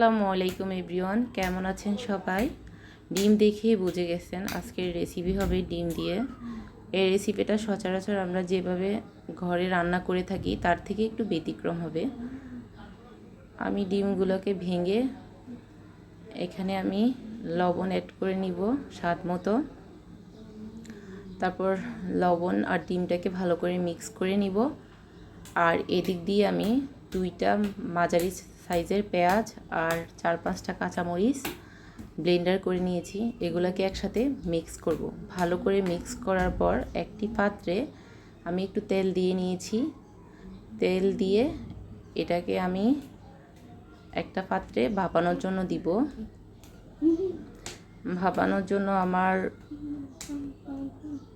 আসসালামু আলাইকুম এভরিওয়ান, কেমন আছেন সবাই? ডিম দেখে বুঝে গেছেন আজকের রেসিপি হবে ডিম দিয়ে। এই রেসিপিটা সচরাচর আমরা যেভাবে ঘরে রান্না করে থাকি, তার থেকে একটু ব্যতিক্রম হবে। আমি ডিমগুলোকে ভেঙে এখানে আমি লবণ অ্যাড করে নিব স্বাদ মতো। তারপর লবণ আর ডিমটাকে ভালো করে মিক্স করে নিব। আর এদিক দিয়ে আমি দুইটা মাঝারি সাইজের পেঁয়াজ আর চার পাঁচটা কাঁচামরিচ ব্লেন্ডার করে নিয়েছি। এগুলোকে একসাথে মিক্স করব। ভালো করে মিক্স করার পর একটি পাত্রে আমি একটু তেল দিয়ে নিয়েছি। তেল দিয়ে এটাকে আমি একটা পাত্রে ভাপানোর জন্য দিব। ভাপানোর জন্য আমার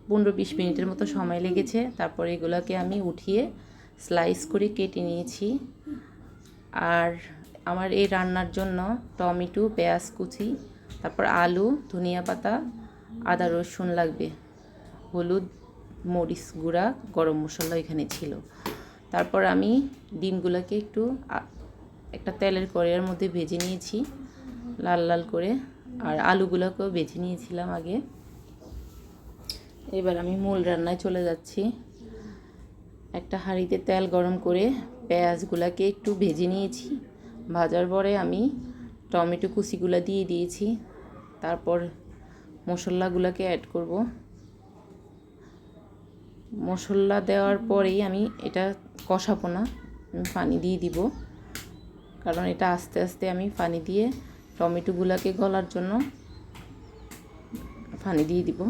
পনেরো বিশ মিনিটের মতো সময় লেগেছে। তারপর এগুলোকে আমি উঠিয়ে স্লাইস করে কেটে নিয়েছি। আর আমার এই রান্নার জন্য টমেটো, পেঁয়াজ কুচি, তারপর আলু, ধনিয়া পাতা, আদা, রসুন লাগবে, হলুদ, মরিচ গুঁড়া, গরম মশলা এখানে ছিল। তারপর আমি ডিমগুলোকে একটু একটা তেলের কড়াইয়ের মধ্যে ভেজে নিয়েছি, লাল লাল করে, আর আলুগুলোকেও ভেজে নিয়েছিলাম আগে। এবার আমি মূল রান্নায় চলে যাচ্ছি। একটা হাঁড়িতে তেল গরম করে পেঁয়াজগুলোকে একটু ভেজে নিয়েছি। ভাজার পরে আমি টমেটো কুচিগুলো দিয়ে দিয়েছি। তারপর মশলাগুলোকে অ্যাড করব। মশলা দেওয়ার পরেই আমি এটা কষাবো না, আমি পানি দিয়ে দিব। কারণ এটা আস্তে আস্তে আমি পানি দিয়ে টমেটোগুলোকে গলার জন্য পানি দিয়ে দিব।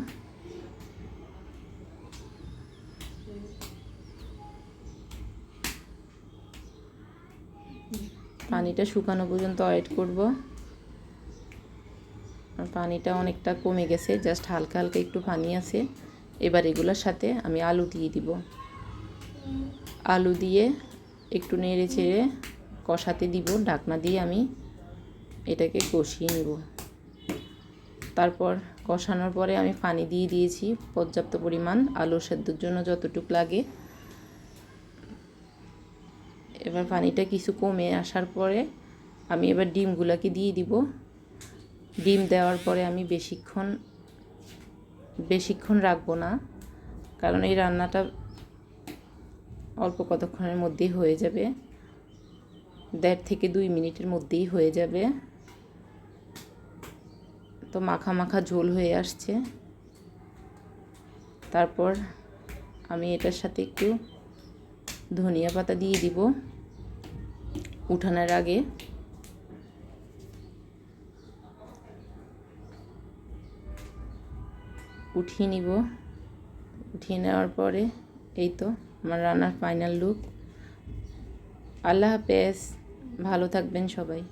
পানিটা শুকানো পর্যন্ত ওয়েট করব। পানিটা অনেকটা কমে গেছে, জাস্ট হালকা হালকা একটু পানি আছে। এবার এগুলোর সাথে আমি আলু দিয়ে দিব। আলু দিয়ে একটু নেড়ে চেড়ে কষাতে দিব, ঢাকনা দিয়ে আমি এটাকে কষিয়ে নিব। তারপর কষানোর পরে আমি পানি দিয়ে দিয়েছি, পর্যাপ্ত পরিমাণ আলু সেদ্ধর জন্য যতটুক লাগে। এবার পানিটা কিছু কমে আসার পরে আমি এবার ডিমগুলোকে দিয়ে দিব। ডিম দেওয়ার পরে আমি বেশিক্ষণ বেশিক্ষণ রাখব না, কারণ এই রান্নাটা অল্প কতক্ষণের মধ্যেই হয়ে যাবে। দেড় থেকে দুই মিনিটের মধ্যেই হয়ে যাবে। তো মাখা মাখা ঝোল হয়ে আসছে। তারপর আমি এটার সাথে একটু ধনিয়া পাতা দিয়ে দিব। উঠানোর আগে। উঠিয়ে নিব। উঠিয়ে নেওয়ার পরে এই তো আমার রান্নার ফাইনাল লুক আল্লাহ হাফেজ, ভালো থাকবেন সবাই।